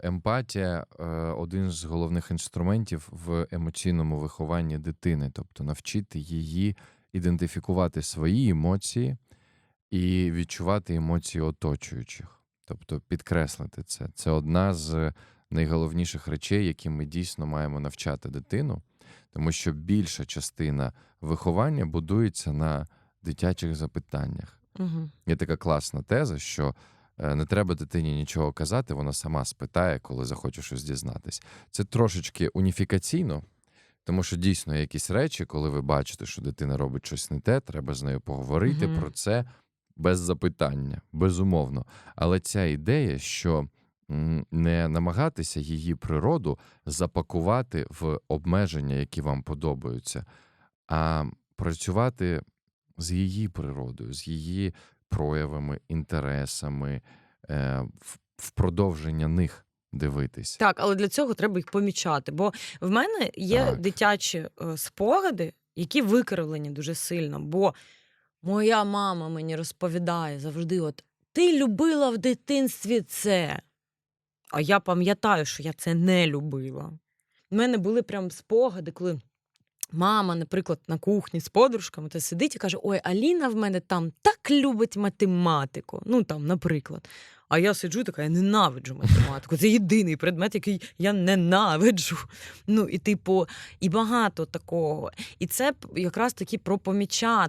емпатія е, один з головних інструментів в емоційному вихованні дитини, тобто навчити її ідентифікувати свої емоції і відчувати емоції оточуючих, тобто підкреслити це. Це одна з найголовніших речей, які ми дійсно маємо навчати дитину, тому що більша частина виховання будується на дитячих запитаннях. Угу. Є така класна теза, що не треба дитині нічого казати, вона сама спитає, коли захоче щось дізнатись. Це трошечки уніфікаційно, тому що дійсно є якісь речі, коли ви бачите, що дитина робить щось не те, треба з нею поговорити Мгм. про це без запитання, безумовно. Але ця ідея, що не намагатися її природу запакувати в обмеження, які вам подобаються, а працювати з її природою, з її проявами, інтересами, е, в, продовження них дивитись. Так, але для цього треба їх помічати. Бо в мене є Так. дитячі е, спогади, які викривлені дуже сильно. Бо моя мама мені розповідає завжди: от ти любила в дитинстві це. А я пам'ятаю, що я це не любила. У мене були прям спогади, коли мама, наприклад, на кухні з подружками та сидить і каже: Ой, Аліна в мене там так любить математику. Ну там, наприклад. А я сиджу така, я ненавиджу математику. Це єдиний предмет, який я ненавиджу. Ну і типу, і багато такого. І це якраз таки про помічати